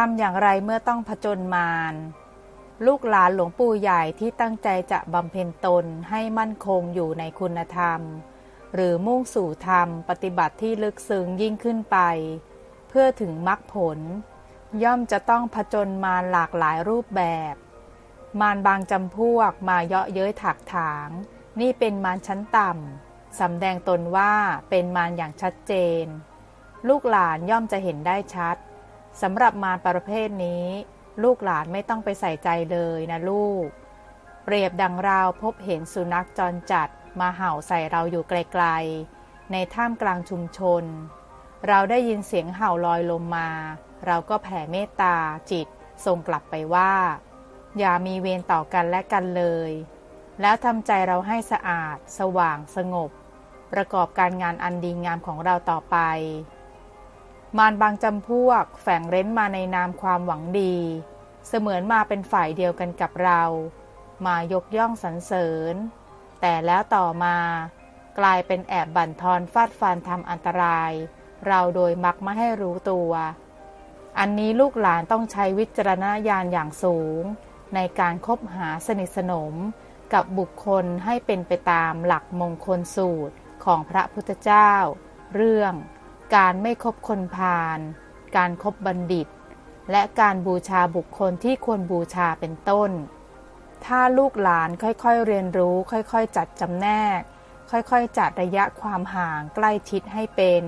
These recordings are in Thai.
ทำอย่างไรเมื่อต้องผจญมารลูกหลานหลวงปู่ใหญ่ที่ตั้งใจจะบำเพ็ญตนให้มั่นคงอยู่ในคุณธรรม หรือมุ่งสู่ธรรมปฏิบัติที่ลึกซึ้งยิ่งขึ้นไป เพื่อถึงมรรคผล ย่อมจะต้องผจญมารหลากหลายรูปแบบ มารบางจำพวกมาเยาะเย้ยถักถาง นี่เป็นมารชั้นต่ำสำแดงตนว่าเป็นมารอย่างชัดเจน ลูกหลานย่อมจะเห็นได้ชัด สำหรับมารประเภทนี้ ลูกหลานไม่ต้องไปใส่ใจเลยนะลูก เปรียบดังราวพบเห็นสุนัขจรจัดมาเห่าใส่เราอยู่ไกลๆ ในท่ามกลางชุมชน เราได้ยินเสียงเห่าลอยลมมา เราก็แผ่เมตตาจิตส่งกลับไปว่า อย่ามีเวรต่อกันและกันเลย แล้วทำใจเราให้สะอาด สว่างสงบ ประกอบการงานอันดีงามของเราต่อไป มารบางจำพวกแฝงเร้นมาในนามความหวังดี เสมือนมาเป็นฝ่ายเดียวกันกับเรา มายกย่องสรรเสริญ แต่แล้วต่อมากลายเป็นแอบบั่นทอนฟาดฟันทำอันตราย เราโดยมักไม่ให้รู้ตัว อันนี้ลูกหลานต้องใช้วิจารณญาณอย่างสูง ในการคบหาสนิทสนมกับบุคคลให้เป็นไปตามหลักมงคลสูตรของพระพุทธเจ้า เรื่อง การไม่คบคนพาลการครบบัณฑิต และการบูชาบุคคลที่ควรบูชาเป็นต้น ถ้าลูกหลานค่อยๆเรียนรู้ ค่อยๆ จัดจำแนก ค่อยๆ จัดระยะความห่างใกล้ชิดให้เป็น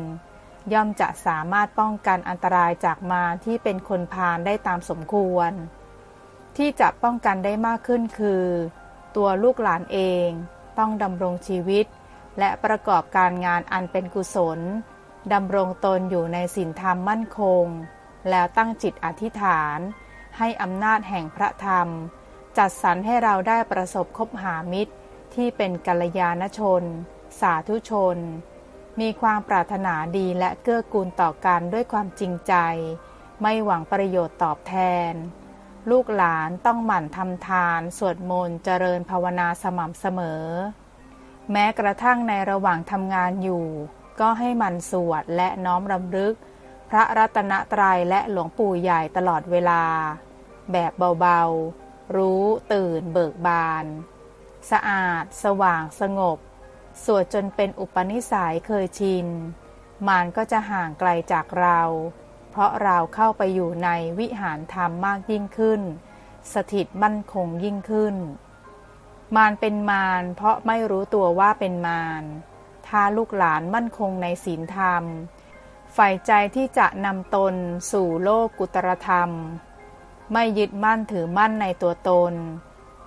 ย่อมจะสามารถป้องกันอันตรายจากมารที่เป็นคนพาลได้ตามสมควร ที่จะป้องกันได้มากขึ้นคือ ตัวลูกหลานเองต้องดำรงชีวิต และประกอบการงานอันเป็นกุศล ดำรงตนอยู่ในศีลธรรมมั่นคง แล้วตั้งจิตอธิษฐาน ให้อำนาจแห่งพระธรรม จัดสรรให้เราได้ประสบคบหามิตร ที่เป็นกัลยาณชน สาธุชน มีความปรารถนาดีและเกื้อกูลต่อกันด้วยความจริงใจ ไม่หวังประโยชน์ตอบแทน ลูกหลานต้องหมั่นทำทาน สวดมนต์เจริญภาวนาสม่ำเสมอ แม้กระทั่งในระหว่างทำงานอยู่ ก็ให้มันสวดและน้อมรำลึก พระรัตนตรัยและหลวงปู่ใหญ่ตลอดเวลา แบบเบาๆ รู้ตื่นเบิกบาน สะอาด สว่างสงบ สวดจนเป็นอุปนิสัยเคยชิน มารก็จะห่างไกลจากเรา เพราะเราเข้าไปอยู่ในวิหารธรรมมากยิ่งขึ้น สถิตมั่นคงยิ่งขึ้น มารเป็นมารเพราะไม่รู้ตัวว่าเป็นมาร ถ้าลูกหลานมั่นคงในศีลธรรมใฝ่ใจที่จะนำตนสู่โลกกุตรธรรม ไม่ยึดมั่นถือมั่นในตัวตน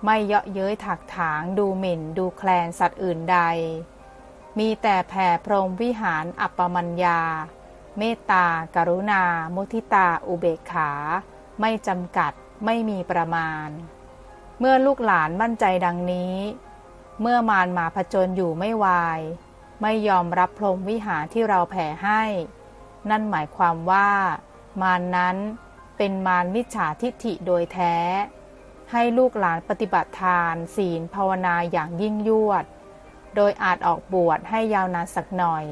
ไม่เยาะเย้ยถักถางดูหมิ่นดูแคลนสัตว์อื่นใด มีแต่แผ่พรหมวิหารอัปปมัญญา เมตตากรุณา มุทิตาอุเบกขา ไม่จำกัดไม่มีประมาณ เมื่อลูกหลานมั่นใจดังนี้เมื่อมารมาผจญอยู่ไม่วาย ไม่ยอมรับพรหมวิหารที่เราแผ่ให้ นั่นหมายความว่า มารนั้นเป็นมารมิจฉาทิฏฐิโดยแท้ ให้ลูกหลานปฏิบัติทาน ศีลภาวนาอย่างยิ่งยวด โดยอาจออกบวชให้ยาวนานสักหน่อย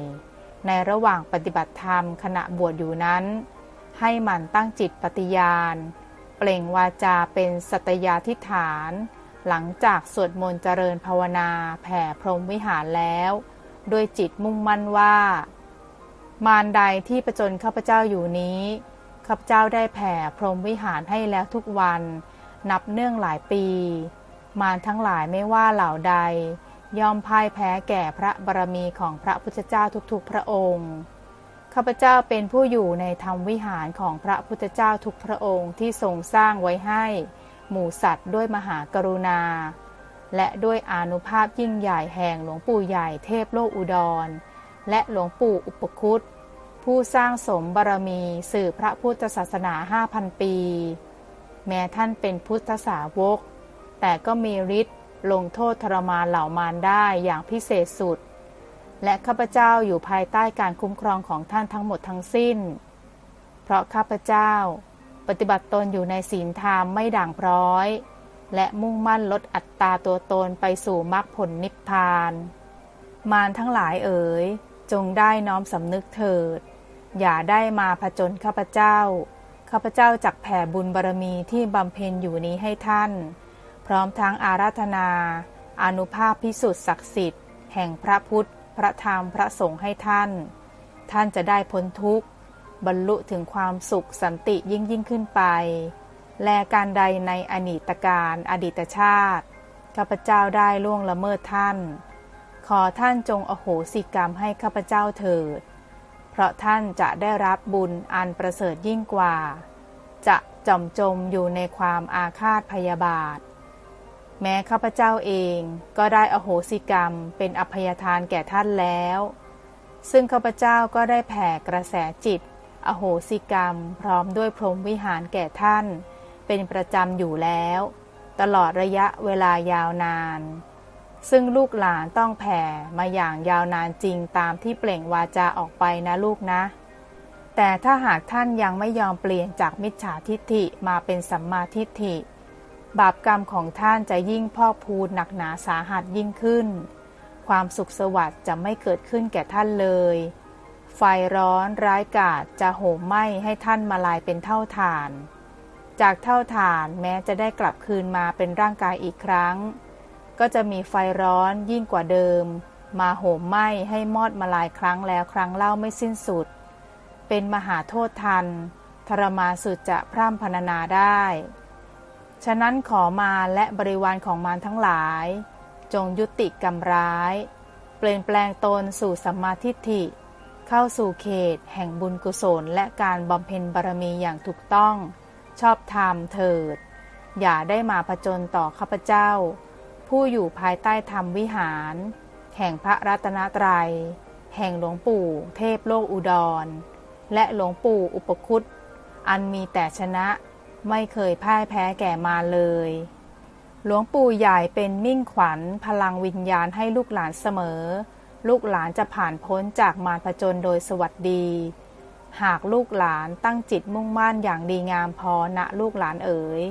ในระหว่างปฏิบัติธรรมขณะบวชอยู่นั้น ให้มันตั้งจิตปฏิญาณ เปล่งวาจาเป็นสัตยาธิฐาน หลังจากสวดมนต์เจริญภาวนาแผ่พรหมวิหารแล้ว ด้วยจิตมุ่งมั่นว่า มารใดที่ประจนข้าพเจ้าอยู่นี้ ข้าพเจ้าได้แผ่พรหมวิหารให้แล้วทุกวัน นับเนื่องหลายปี มารทั้งหลายไม่ว่าเหล่าใดยอมพ่ายแพ้แก่พระบารมีของพระพุทธเจ้าทุกๆ พระองค์ข้าพเจ้าเป็นผู้อยู่ในธรรมวิหารของพระพุทธเจ้าทุกพระองค์ที่ทรงสร้างไว้ให้ หมู่สัตว์ด้วยมหากรุณา และด้วยอนุภาพยิ่งใหญ่แห่งหลวงปู่ใหญ่เทพโลกอุดร และหลวงปู่อุปคุตผู้สร้างสมบารมีสื่อพระพุทธศาสนา 5,000 ปี แม้ท่านเป็นพุทธสาวก แต่ก็มีฤทธิ์ลงโทษทรมานเหล่ามารได้อย่างพิเศษสุด และข้าพเจ้าอยู่ภายใต้การคุ้มครองของท่านทั้งหมดทั้งสิ้น เพราะข้าพเจ้า ปฏิบัติตนอยู่ในศีลธรรมไม่ด่างพร้อย และมุ่งมั่นลดอัตตาตัวตนไปสู่มรรคผลนิพพาน มารทั้งหลายเอ๋ย จงได้น้อมสำนึกเถิด อย่าได้มาผจญข้าพเจ้า ข้าพเจ้าจักแผ่บุญบารมีที่บำเพ็ญอยู่นี้ให้ท่าน พร้อมทั้งอาราธนา อนุภาพพิสุทธิ์ศักดิ์สิทธิ์ แห่งพระพุทธ พระธรรม พระสงฆ์ให้ท่าน ท่านจะได้พ้นทุกข์ บรรลุถึงความสุขสันติยิ่งยิ่งขึ้นไป และการใดในอดีตการอดีตชาติข้าพเจ้าได้ล่วงละเมิดท่าน ขอท่านจงอโหสิกรรมให้ข้าพเจ้าเถิด เพราะท่านจะได้รับบุญอันประเสริฐยิ่งกว่า จะจอมจมอยู่ในความอาฆาตพยาบาท แม้ข้าพเจ้าเองก็ได้อโหสิกรรมเป็นอภัยทานแก่ท่านแล้ว ซึ่งข้าพเจ้าก็ได้แผ่กระแสจิต อโหสิกรรมพร้อมด้วยพรหมวิหารแก่ท่าน เป็นประจำอยู่แล้ว ตลอดระยะเวลายาวนาน ซึ่งลูกหลานต้องแผ่มาอย่างยาวนานจริงตามที่เปล่งวาจาออกไปนะลูกนะ แต่ถ้าหากท่านยังไม่ยอมเปลี่ยนจากมิจฉาทิฏฐิมาเป็นสัมมาทิฏฐิ บาปกรรมของท่านจะยิ่งพอกพูนหนักหนาสาหัสยิ่งขึ้น ความสุขสวัสดิ์จะไม่เกิดขึ้นแก่ท่านเลยไฟร้อนร้ายกาจจะโหมไหม้ให้ท่านมาลายเป็นเท่าฐาน จากเท่าฐานแม้จะได้กลับคืนมาเป็นร่างกายอีกครั้ง ก็จะมีไฟร้อนยิ่งกว่าเดิม มาโหมไหม้ให้มอดมาลายครั้งแล้วครั้งเล่าไม่สิ้นสุด เป็นมหาโทษทัน ทรมาสุดจะพร่ำพรรณนาได้ ฉะนั้นขอมาและบริวารของมารทั้งหลาย จงยุติกรรมร้าย เปลี่ยนแปลงตนสู่สัมมาทิฏฐิ เข้าสู่เขต แห่งบุญกุศลและการบำเพ็ญบารมีอย่างถูกต้อง ชอบธรรมเถิด อย่าได้มาผจญต่อข้าพเจ้า ผู้อยู่ภายใต้ธรรมวิหาร แห่งพระรัตนตรยัย แห่งหลวงปู่เทพโลกอุดร และหลวงปู่อุปคุตอันมีแต่ชนะไม่เคยพ่ายแพ้แก่มาเลย หลวงปู่ใหญ่เป็นมิ่งขวัญพลังวิญญาณให้ลูกหลานเสมอ ลูกหลานจะผ่านพ้นจากมารผจญโดยสวัสดี หากลูกหลานตั้งจิตมุ่งมั่นอย่างดีงามพอณลูกหลานเอ๋ย